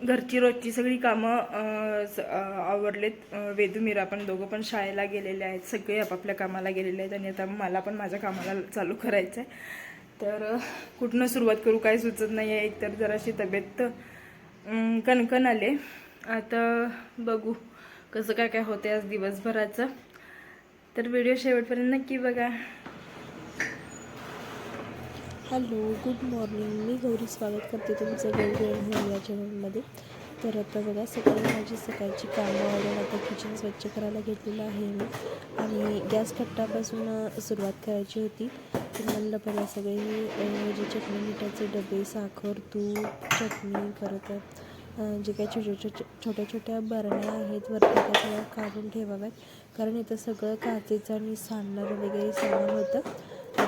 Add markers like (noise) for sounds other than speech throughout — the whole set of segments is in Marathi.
घरची रोजची सगळी कामं आवडलेत स- अं, वेदू मीरा पण दोघं पण शाळेला गेलेले आहेत. सगळे आपापल्या कामाला गेलेले आहेत आणि आता मला पण माझ्या कामाला चालू करायचं आहे तर कुठनं सुरुवात करू काय सुचत नाही आहे एकतर जराशी तब्येत कणकण आले आता बघू कसं काय काय होते आज दिवसभराचं. तर व्हिडिओ शेवटपर्यंत नक्की बघा. Hello good morning. मी गौरी स्वागत करते तुमचं गौरी आणि या चॅनलमध्ये. तर आता बघा सकाळी माझी सकाळची कामं आवडून आता किचन स्वच्छ करायला घेतलेलं आहे मी. आणि गॅस कट्टापासून सुरुवात करायची होती. तर म्हणलं पहिला सगळे अ, जे चटणी मिठाचे डबे साखर तूप चटणी परत जे काही छोट्या छोट्या छोट्या छोट्या बरण्या आहेत वरती त्या सगळ्या काढून ठेवाव्यात. कारण इथं सगळं काचेचं आणि सांडणारं वगैरे सामान होतं.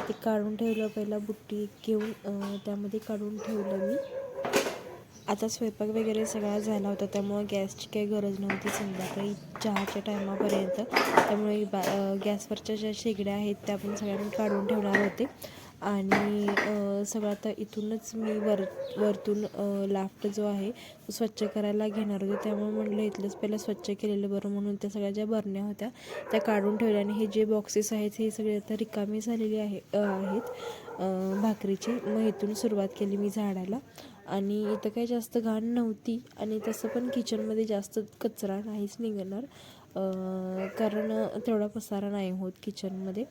ते काढून ठेवलं पहिला बुट्टी घेऊन त्यामध्ये काढून ठेवलं मी. आता स्वयंपाक वगैरे सगळा झाला होता त्यामुळं गॅसची काही गरज नव्हती संध्याकाळी चहाच्या टायमापर्यंत. त्यामुळे बा गॅसवरच्या ज्या शेगड्या आहेत त्या पण सगळ्या मी काढून ठेवणार होते. आणि सगळं आता इथूनच मी वर वरतून लाफ्ट जो आहे तो स्वच्छ करायला घेणार होते. त्यामुळे म्हटलं इथलंच पहिलं स्वच्छ केलेलं बरं म्हणून त्या सगळ्या ज्या बरण्या होत्या त्या काढून ठेवल्या आणि हे जे बॉक्सेस आहेत हे सगळे आता रिकामे झालेले आहे आहेत. भाकरीचे. मग इथून सुरुवात केली मी झाडाला. आणि इथं काही जास्त घाण नव्हती आणि तसं पण किचनमध्ये जास्त कचरा नाहीच निघणार. कारण तेवढा पसारा नाही होत किचनमध्ये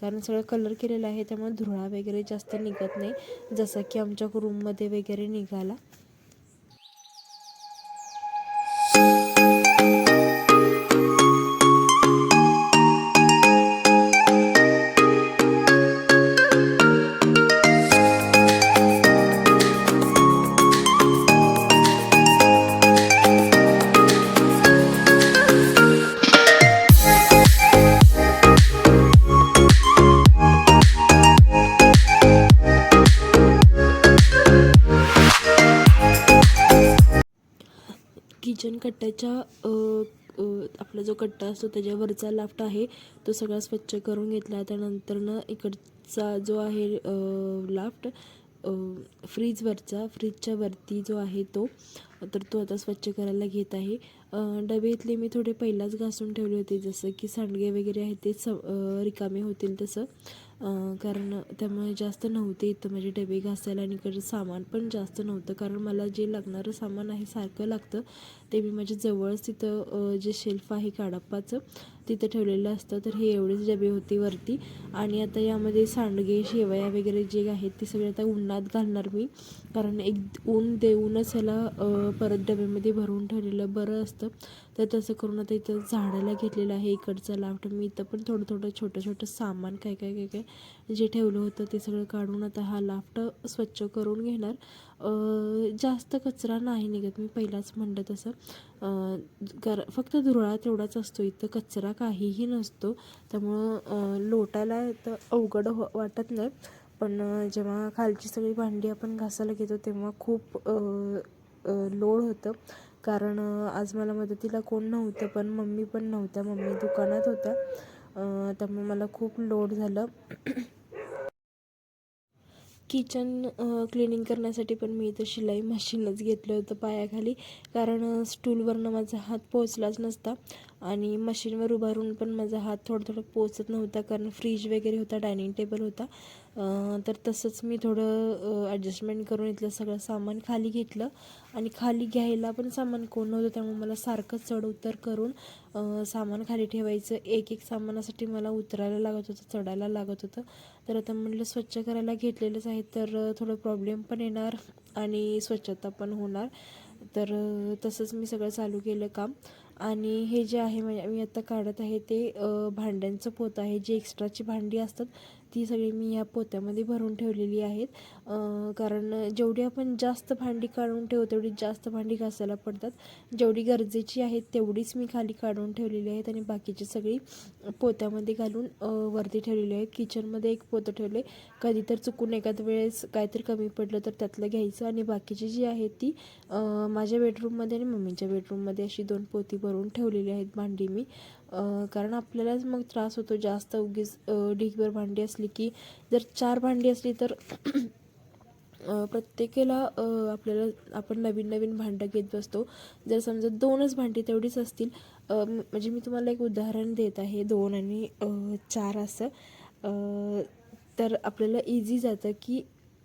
कारण सगळं कलर केलेलं आहे त्यामुळे धुळा वगैरे जास्त निघत नाही. जसं की आमच्या रूममध्ये वगैरे निघाला. त्याच्या आपला जो कट्टा असतो त्याच्यावरचा लाफ्ट आहे तो सगळा स्वच्छ करून घेतला. त्यानंतरनं इकडचा जो आहे लाफ्ट फ्रीजवरचा फ्रीजच्या वरती जो आहे तो तर तो आता स्वच्छ करायला घेत आहे. डबे इथले मी थोडे पहिलाच घासून ठेवले होते जसं की सांडगे वगैरे आहेत ते स रिकामे होतील तसं. कारण त्यामुळे जास्त नव्हते इथं माझे डबे घासायला आणि इकडचं सामान पण जास्त नव्हतं. कारण मला जे लागणारं सामान आहे सारखं लागतं. ते मी माझ्या जवळच तिथं जे शेल्फ आहे काडप्पाचं तिथं ठेवलेलं असतं. तर हे एवढेच डबे होते वरती. आणि आता यामध्ये सांडगे शेवया वगैरे जे आहेत ते सगळे आता उन्हात घालणार मी. कारण एक ऊन देऊनच ह्याला परत डब्यामध्ये भरून ठेवलेलं बरं असतं. तर तसं करून आता इथं झाडाला घेतलेलं आहे इकडचं लाफ्ट मी इथं पण थोडं थोडं छोटं छोटं सामान काय काय काय काय जे ठेवलं होतं ते सगळं काढून आता हा लाफ्ट स्वच्छ करून घेणार. जास्त कचरा नाही निघत मी पहिलाच म्हणलं तसं. अ, कर फक्त धुरळा तेवढाच असतो इथं कचरा काहीही नसतो. त्यामुळं लोटायला तर अवघड हो वाटत नाही. पण जेव्हा खालची सगळी भांडी आपण घासायला घेतो तेव्हा खूप लोड होतं. कारण आज मला मदतीला कोण नव्हतं पण मम्मी पण नव्हत्या. मम्मी दुकानात होत्या. त्यामुळे मला खूप लोड झालं. किचन क्लिनिंग करण्यासाठी पण मी इथं शिलाई मशीनच घेतलं होतं पायाखाली. कारण स्टूलवरनं माझा हात पोचलाच नसता. आणि मशीनवर उभारून पण माझा हात थोडं थोडं पोचत नव्हता कारण फ्रीज वगैरे होता डायनिंग टेबल होता. तर तसंच मी थोडं ॲडजस्टमेंट करून इथलं सगळं सामान खाली घेतलं. आणि खाली घ्यायला पण सामान कोण नव्हतं त्यामुळे मला सारखं चढ उतर करून सामान खाली ठेवायचं. एक एक सामानासाठी मला उतरायला लागत होतं चढायला लागत होतं. तर आता म्हटलं स्वच्छ करायला घेतलेलंच आहे तर थोडं प्रॉब्लेम पण येणार आणि स्वच्छता पण होणार. तर तसंच मी सगळं चालू केलं काम. आणि हे जे आहे म्हणजे मी आत्ता काढत आहे ते भांड्यांचं पोत आहे. जे एक्स्ट्राची भांडी असतात ती सगळी मी ह्या पोत्यामध्ये भरून ठेवलेली आहेत. कारण जेवढी आपण जास्त भांडी काढून ठेवू तेवढी जास्त भांडी घासायला पडतात. जेवढी गरजेची आहेत तेवढीच मी खाली काढून ठेवलेली आहेत आणि बाकीची सगळी पोत्यामध्ये घालून वरती ठेवलेली आहे. किचनमध्ये एक पोतं ठेवले कधी तर चुकून एखाद वेळेस काहीतरी कमी पडलं तर त्यातलं घ्यायचं आणि बाकीची जी आहे ती माझ्या बेडरूममध्ये आणि मम्मीच्या बेडरूममध्ये अशी दोन पोती भरून ठेवलेली आहेत भांडी मी. कारण आपल्यालाच मग त्रास होतो जास्त. उगीच अ, भांडी असली की जर चार भांडी असली तर प्रत्येकाला आपल्याला आपण नवीन नवीन भांडं घेत बसतो. जर समजा दोनच भांडी तेवढीच असतील म्हणजे मी तुम्हाला एक उदाहरण देत आहे. दोन आणि चार असं. तर आपल्याला इझी जातं की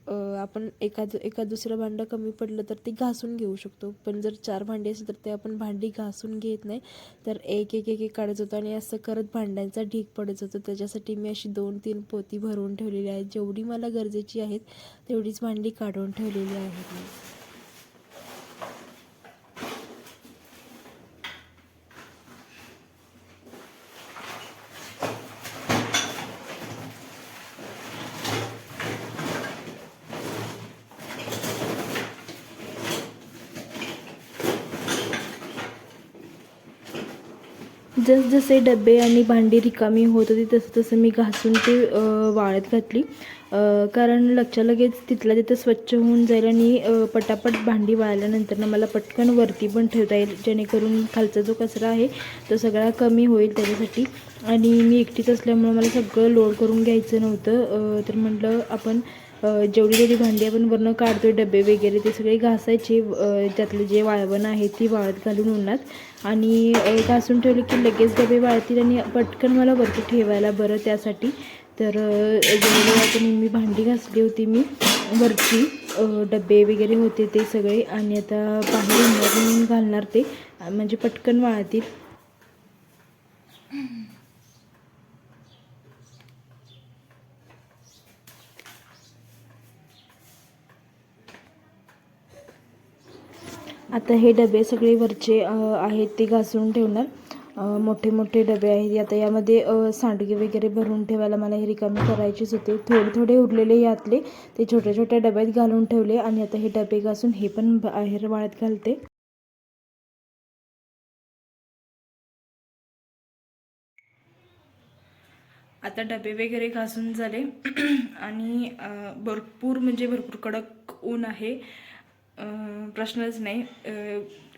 आपण एखादं एका दुसरं भांडं कमी पडलं तर ते घासून घेऊ शकतो. पण जर चार भांडी असेल तर ते आपण भांडी घासून घेत नाही. तर एक एक एक एक काढत होतो आणि असं करत भांड्यांचा ढीक पडत होतो. त्याच्यासाठी मी अशी दोन तीन पोती भरून ठेवलेली आहेत. जेवढी मला गरजेची आहेत तेवढीच भांडी काढून ठेवलेली आहेत जसजसे डबे आणि भांडी रिकामी होत होती तसं तसं मी घासून ते वाळत घातली. कारण लक्षा लगेच तिथल्या तिथं स्वच्छ होऊन जाईल आणि पटापट भांडी वाळल्यानंतर मला पटकन वरती पण ठेवता येईल जेणेकरून खालचा जो कचरा आहे तो सगळा कमी होईल त्याच्यासाठी. आणि मी एकटीच असल्यामुळे मला सगळं लोड करून घ्यायचं नव्हतं. तर म्हटलं आपण जेवढी जेवढी भांडी आपण वरनं काढतो डबे वगैरे ते सगळे घासायचे त्यातलं जे वाळवण आहे ती वाळत घालून उन्हात. आणि घासून ठेवले की लगेच डबे वाळतील आणि पटकन मला वरती ठेवायला बरं त्यासाठी. तर जेवढे आता मी भांडी घासली होती मी वरची डबे वगैरे होते ते सगळे. आणि आता बाहेर घालणार ते म्हणजे पटकन वाळतील. आता हे डबे सगळे वरचे आहेत ते घासून ठेवणार. मोठे मोठे डबे आहेत. आता यामध्ये सांडगे वगैरे भरून ठेवायला मला हे रिकामी करायचीच होते. थोडे थोडे उरलेले यातले ते छोट्या छोट्या डब्यात घालून ठेवले आणि आता हे डबे घासून हे पण बाहेर वाळत घालते. आता डबे वगैरे घासून झाले. (clears throat) आणि भरपूर म्हणजे भरपूर कडक ऊन आहे. प्रश्नच नाही.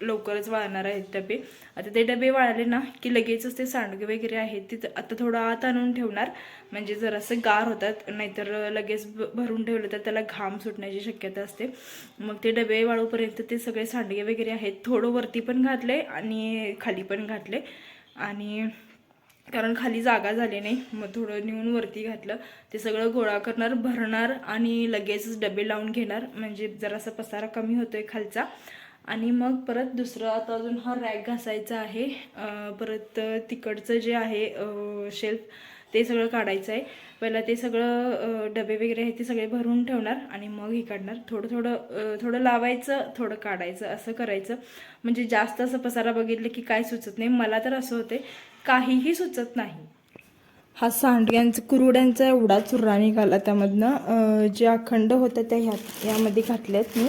लवकरच वाळणार आहेत डबे. आता ते डबे वाळले ना की लगेचच ते सांडगे वगैरे आहेत ते आता थोडं आत आणून ठेवणार. म्हणजे जरासं गार होतात नाहीतर लगेच भ- भरून ठेवलं तर त्याला घाम सुटण्याची शक्यता असते. मग ते डबे वाळूपर्यंत ते सगळे सांडगे वगैरे आहेत. थोडं वरती पण घातले आणि खाली पण घातले आणि कारण खाली जागा झाली नाही. मग थोडं नेऊन वरती घातलं. ते सगळं गोळा करणार भरणार आणि लगेचच डबे लावून घेणार. म्हणजे जरासा पसारा कमी होतोय खालचा. आणि मग परत दुसरं आता अजून हा रॅक घासायचा आहे. परत तिकडचं जे आहे शेल्फ ते सगळं काढायचं आहे. पहिला ते सगळं डबे वगैरे आहे ते सगळे भरून ठेवणार आणि मग हे काढणार. थोडं थोडं थोडं लावायचं थोडं काढायचं असं करायचं. म्हणजे जास्त असं पसारा बघितलं की काय सुचत नाही. मला तर असं होते काहीही सुचत नाही. हा सांडग्यांचा कुरुड्यांचा एवढा चुर्रा निघाला त्यामधनं जे अखंड होत्या त्या ह्यात यामध्ये घातल्यात मी.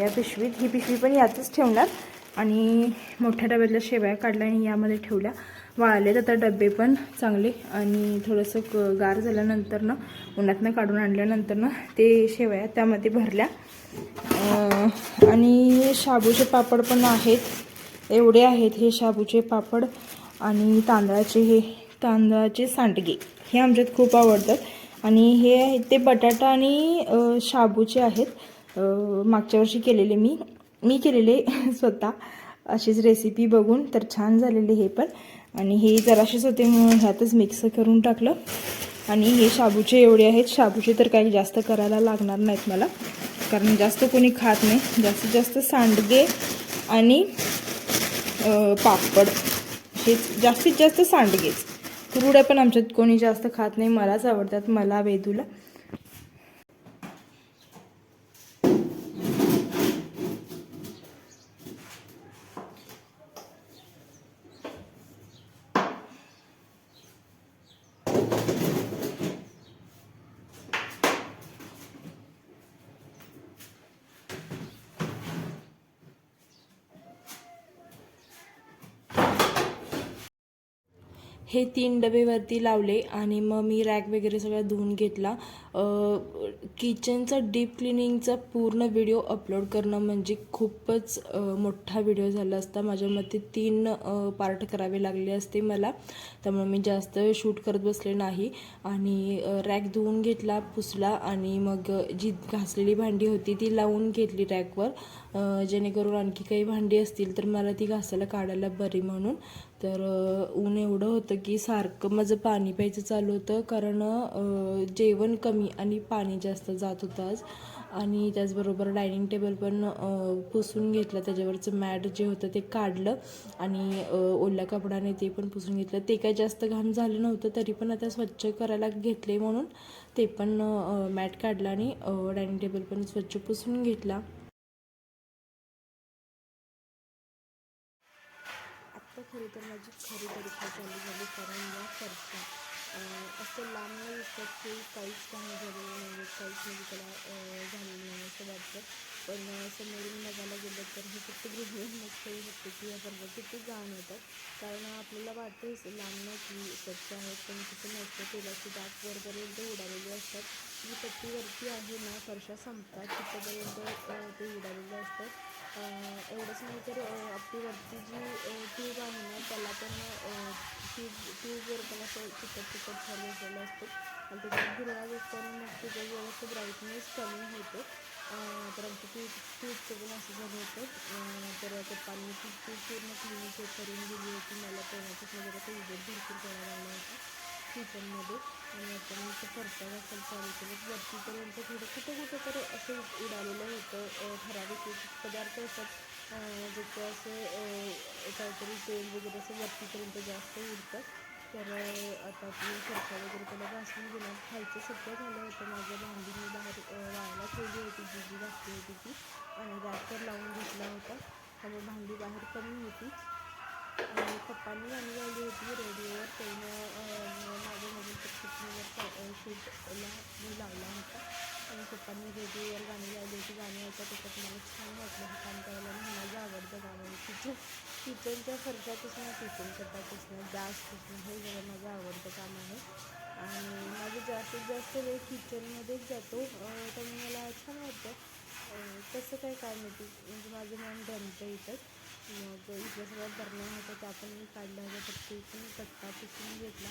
या पिशवीत ही पिशवी पण यातच ठेवणार. आणि मोठ्या डब्यातल्या शेवया काढल्या आणि यामध्ये ठेवल्या. वाळलेत आता डबे पण चांगले. आणि थोडंसं क- गार झाल्यानंतर ना उन्हातनं काढून आणल्यानंतर ना ते शेवया त्यामध्ये भरल्या. आणि शाबूचे पापड पण आहेत. एवढे आहेत हे शाबूचे पापड. आणि तांदळाचे हे तांदळाचे सांडगे हे आमच्यात खूप आवडतात. आणि हे आहेत ते बटाटा आणि शाबूचे आहेत. मागच्या वर्षी केलेले मी. मी केलेले (laughs) स्वतः. अशीच रेसिपी बघून तर छान झालेले हे पण. आणि हे जराशीच होते म्हणून ह्यातच मिक्स करून टाकलं. आणि हे शाबूचे एवढे आहेत. शाबूचे तर काही जास्त करायला लागणार नाहीत मला. कारण जास्त कोणी खात नाही. जास्तीत जास्त सांडगे आणि पापड. हेच जास्तीत जास्त सांडगेच. कुरुड्या पण आमच्यात कोणी जास्त खात नाही मलाच आवडतात मला वेदूला. हे तीन डबेवरती लावले आणि मग मी रॅक वगैरे सगळं धुवून घेतला. किचनचा डीप क्लिनिंगचा पूर्ण व्हिडिओ अपलोड करणं म्हणजे खूपच मोठा व्हिडिओ झाला असता. माझ्या मते तीन पार्ट करावे लागले असते मला. त्यामुळे मी जास्त शूट करत बसले नाही. आणि रॅक धुवून घेतला पुसला आणि मग जी घासलेली भांडी होती ती लावून घेतली रॅकवर. जेणेकरून आणखी काही भांडी असतील तर मला ती घासायला काढायला बरी म्हणून. तर ऊन एवढं होतं की सारखं माझं पाणी प्यायचं चालू होतं. कारण जेवण कमी आणि पाणी जास्त जात होतं आज. आणि त्याचबरोबर डायनिंग टेबल पण पुसून घेतलं. त्याच्यावरचं मॅट जे होतं ते काढलं. आणि ओल्या कपड्याने ते पण पुसून घेतलं. ते काय जास्त घाण झालं नव्हतं तरी पण आता स्वच्छ करायला घेतले म्हणून ते पण मॅट काढलं आणि डायनिंग टेबल पण स्वच्छ पुसून घेतला. आत्ता खरं तर माझी खरी परीक्षा चालू झाली कारण या फरशा असं लांब नाही दिसतात की काहीच काही झालेलं नाही काहीच म्हणजे त्याला झालेलं नाही असं वाटतं. पण असं समोरून बघायला गेलं तर हे फक्त गृहिणींनाच कळू शकते की या फरशा किती घाण होतात कारण आपल्याला वाटतं हे लांब नाही की स्वच्छ आहेत पण तिथं नसतं तेलाची डाग वरपर्यंत उडालेली असतात. जी पट्टीवरती आहे ना फरशा संपतात तिथंपर्यंत ते उडालेले असतात. एवढंच नाही तर अं, आपली वरती जी ट्यूब आहे ना त्याला पण ट्यूब ट्यूबवर पण असं चिकट चिकट झालं झालं असतं आणि त्याच्यात हिरवा दिसतो मग तिथं व्यवस्थित ब्राईटनेस कमी होतो अं, तर आमची ट्यूब ट्यूबचं पण असं झालं होतं. अं, तर पप्पांनी ती ट्यूब पूर्ण क्लिनिक करून दिली होती मला तेव्हापासून जरा ते उजेड भरपूर करायला लागला होता. किचनमध्ये. आणि आता मी ते फरशा घासायला चालू केलं. वरतीपर्यंत थोडं कुठं कुठं तर असं उडालेलं होतं. ठराविक पदार्थ असतात. जसं असं काहीतरी तेल वगैरे असं वरतीपर्यंत जास्त उडतं. तर आता मी फरसा वगैरे त्याला घासून गेला खायचं सगळं झालं होतं. माझं भांडी मी बाहेर अं, वाळायला ठेवली होती. जी जी घातली होती ती. आणि रॅकवर लावून घेतला होता. त्यामुळे भांडी बाहेर कमी होती. पप्पांनी गाणी लावली होती रेडिओवर त्यानं माझ्या मोबाईल सबस्क्रिप्शनवर शूटला मी लावला होता. आणि पप्पांनी रेडिओवर गाणी लावली होती. गाणी ऐकत त्याच्यात मला छान वाटलं हे काम करायला आणि माझं आवडतं गाणं किचन किचनच्या खर्चापासून किचन कटापासून जास्त हे सगळं माझं आवडतं काम आहे. आणि माझं जास्तीत जास्त वेळ किचनमध्येच जातो. त्यामुळे मला छान वाटतं. तसं कसं काय काय माहिती म्हणजे माझं मन धनतं इथंच मग इथलं सगळं बरण्या होतं त्या पण मी काढल्या होत्या फक्त पण कट्टा पुसून घेतला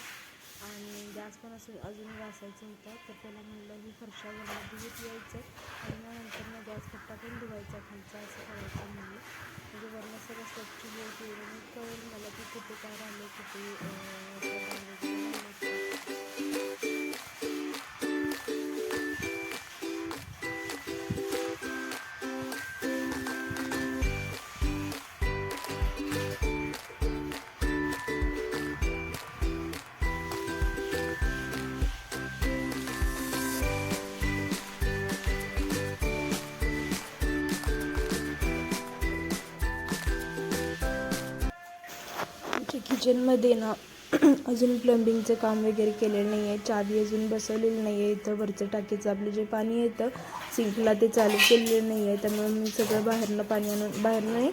आणि गॅस पण असं अजून घासायचा होता. तर त्याला म्हणलं मी फरशा वगैरे धुवत यायचं आणि मग नंतर मग गॅस कट्टा पण धुवायचा खालचा असं करायचं म्हणलं. म्हणजे वरनं सगळं स्वच्छ होत येईल आणि कळेल मला की कुठे काय राहिलं कुठे किचनमध्ये ना (clears throat) अजून प्लंबिंगचं काम वगैरे केलेलं नाही आहे चावी अजून बसवलेली नाही आहे इथं वरचं टाकीचं आपलं जे पाणी येतं सिंकला ते चालू केलेलं नाही आहे त्यामुळे मी सगळं बाहेरनं पाणी आणून बाहेर नाही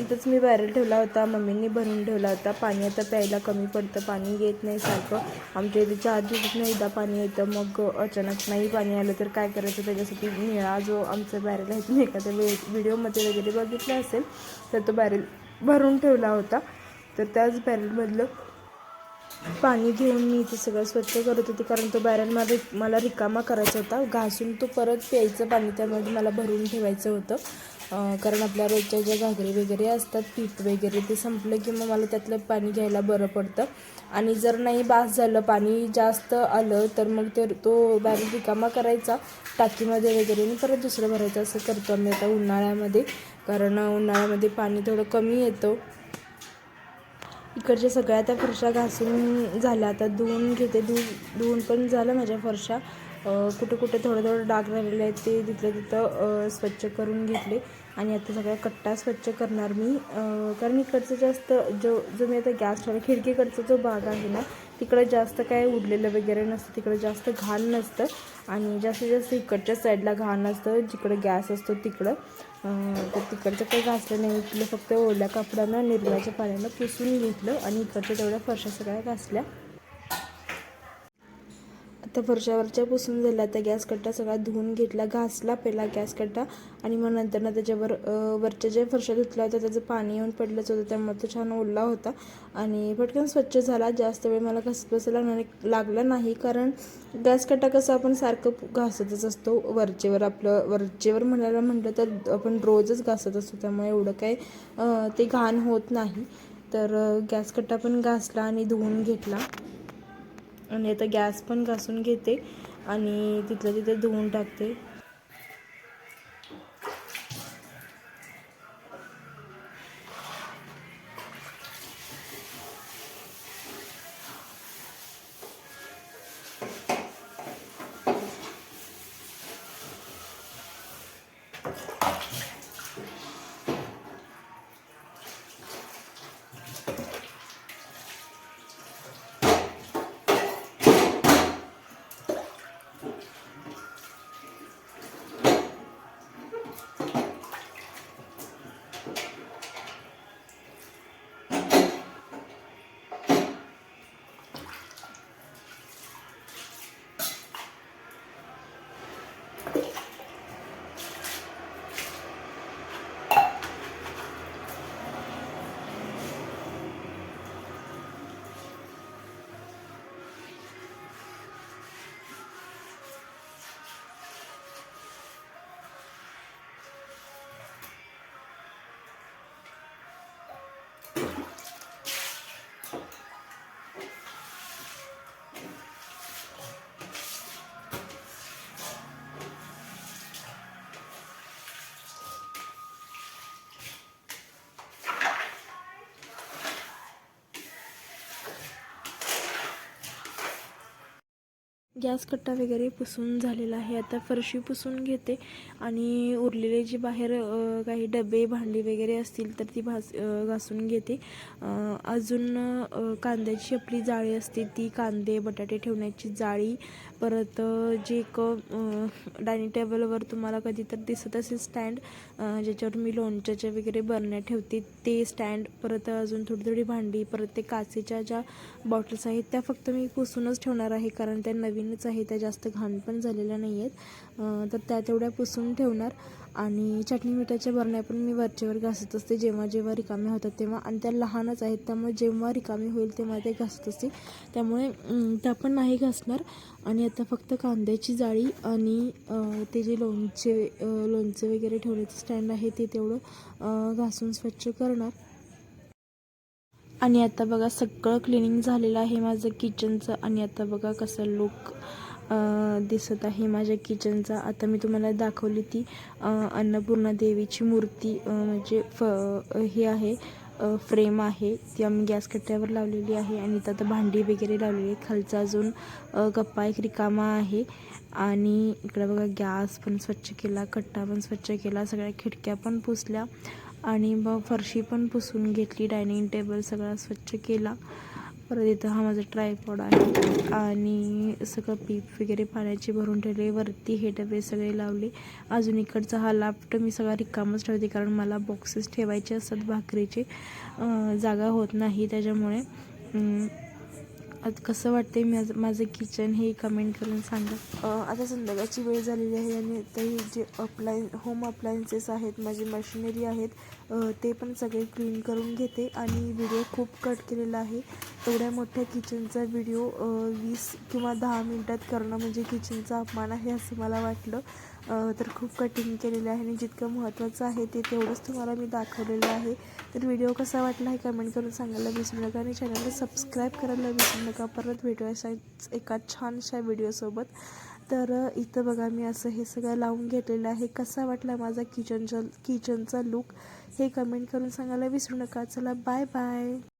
इथंच मी बाहेर ठेवला होता. मम्मींनी भरून ठेवला होता. पाणी आता प्यायला कमी पडतं. पाणी येत नाही सारखं. आमच्या इथे चार दिवसात एकदा पाणी येतं. मग अचानक नाही पाणी आलं तर काय करायचं? त्याच्यासाठी निळा जो आमचा बॅरेल आहे तुम्ही एखाद्या वे व्हिडिओमध्ये वगैरे बघितला असेल तर तो बॅरेल भरून ठेवला होता. तर त्याच बॅरलमधलं पाणी घेऊन मी इथे सगळं स्वच्छ करत होते कारण तो बॅरल मला मला रिकामा करायचा होता. घासून तो परत प्यायचं पाणी त्यामध्ये मला भरून ठेवायचं होतं. कारण आपल्या रोजच्या ज्या घागरी वगैरे असतात पीठ वगैरे ते संपलं की मग मला त्यातलं पाणी घ्यायला बरं पडतं. आणि जर नाही बास झालं पाणी जास्त आलं तर मग ते तो बॅरल रिकामा करायचा टाकीमध्ये वगैरे आणि परत दुसरं भरायचं असं करतो आम्ही आता उन्हाळ्यामध्ये. कारण उन्हाळ्यामध्ये पाणी थोडं कमी येतं. इकडच्या सगळ्या त्या फरशा घासून झाल्या. आता धुवून घेते. धुवून धुवून पण झालं माझ्या फरशा. कुठे कुठे थोडं थोडं डाग राहिलेले आहेत ते तिथलं तिथं स्वच्छ करून घेतले. आणि आता सगळ्या कट्टा स्वच्छ करणार मी. कारण इकडचं जास्त जो जो मी आता गॅस ठेवला खिडकीकडचा जो भाग आहे ना तिकडं जास्त काय उडलेलं वगैरे नसतं. तिकडं जास्त घाण नसतं आणि जास्तीत जास्त इकडच्या साईडला घाण असतं जिकडं गॅस असतो तिकडं. तर तिकडचं काही घासलं नाही. तिला फक्त ओल्या कापडानं निर्म्याच्या पाण्यानं पुसून घेतलं आणि इकडच्या तेवढ्या फरशा सगळ्या घासल्या. आता फरशावरच्या पुसून झाला आता गॅस कट्टा सगळा धुवून घेतला घासला पहिला गॅस कट्टा आणि मग नंतर ना त्याच्यावर वरच्या ज्या फरशा धुतला होत्या त्याचं पाणी येऊन पडलंच होतं त्यामुळे तो छान ओला होता आणि पटकन स्वच्छ झाला. जास्त वेळ मला घासत बसायला नाही- लागला नाही कारण गॅस कट्टा कसं आपण सारखं घासतच असतो. वरचेवर आपलं वरचेवर म्हणायला म्हटलं तर आपण रोजच घासत असतो त्यामुळे एवढं काही ते घाण होत नाही. तर गॅस कट्टा पण घासला आणि धुवून घेतला. आणि आता गॅस पण घासून घेते आणि तिथलं तिथे धुवून टाकते. गॅस कट्टा वगैरे पुसून झालेला आहे. आता फरशी पुसून घेते आणि उरलेले जे बाहेर काही डबे भांडी वगैरे असतील तर ती भास घासून घेते. अजून कांद्याची आपली जाळी असते ती कांदे बटाटे ठेवण्याची जाळी परत जे एक डायनिंग टेबलवर तुम्हाला कधी तर दिसत असेल स्टँड ज्याच्यावर मी लोणच्याच्या वगैरे बरण्या ठेवते ते स्टँड परत अजून थोडी थोडी भांडी परत ते काचेच्या ज्या बॉटल्स आहेत त्या फक्त मी पुसूनच ठेवणार आहे कारण त्या नवीन नवीनच आहे त्या जास्त घाण पण झालेल्या नाही आहेत तर त्या तेवढ्या पुसून ठेवणार. आणि चटणी मिठाच्या बरण्या पण मी वरचेवर घासत असते. जेव्हा जेव्हा रिकाम्या होतात तेव्हा. आणि त्या लहानच आहेत त्यामुळे जेव्हा रिकामी होईल तेव्हा ते घासत असते. त्यामुळे त्या पण नाही घासणार. आणि आता फक्त कांद्याची जाळी आणि ते जे लोणचे लोणचे वगैरे ठेवण्याचं स्टँड आहे ते तेवढं घासून स्वच्छ करणार. आणि आता बघा सगळं क्लिनिंग झालेलं आहे माझं किचनचं आणि आता बघा कसं लुक दिसत आहे माझ्या किचनचा आता मी तुम्हाला दाखवली ती अन्नपूर्णा देवीची मूर्ती. म्हणजे फ हे आहे फ्रेम आहे. ती आम्ही गॅस कट्ट्यावर लावलेली आहे. आणि इथं आता भांडी वगैरे लावलेली आहे खालचा अजून गप्पा एक रिकामा आहे. आणि इकडं बघा गॅस पण स्वच्छ केला कट्टा पण स्वच्छ केला. सगळ्या खिडक्या पण पुसल्या. आणि मग फरशी पण पुसून घेतली डायनिंग टेबल सगळा स्वच्छ केला. परत इथं हा माझा ट्रायपॉड आहे. आणि सगळं पीप वगैरे पाण्याची भरून ठेवले वरती हे डबे सगळे लावले. अजून इकडचा हा लाफ्ट मी सगळा रिकामच ठेवते कारण मला बॉक्सेस ठेवायचे असतात भाकरीचे. जागा होत नाही त्याच्यामुळे. आज कसं वाटते माझं माझं किचन हे कमेंट करून सांगा. आता संध्याकाळची वेळ झालेली आहे आणि ते जे अप्लायन होम अप्लायन्सेस आहेत माझी मशिनरी आहेत ते पण सगळे क्लीन करून घेते आणि व्हिडिओ खूप कट केलेला आहे. एवढ्या मोठ्या किचनचा व्हिडिओ वीस किंवा दहा मिनटात करणं म्हणजे किचनचा अपमान आहे असं मला वाटलं. तर खूप कठीण केलेलं आहे आणि जितकं महत्त्वाचं आहे ते तेवढंच तुम्हाला मी दाखवलेलं आहे. तर व्हिडिओ कसा वाटला हे कमेंट करून सांगायला विसरू नका आणि चॅनलला सबस्क्राईब करायला विसरू नका. परत भेटू अशा एका छानशा व्हिडिओसोबत तर इथं बघा मी असं हे सगळं लावून घेतलेलं आहे. कसा वाटला माझा किचनचा किचनचा लुक हे कमेंट करून सांगायला विसरू नका. चला बाय बाय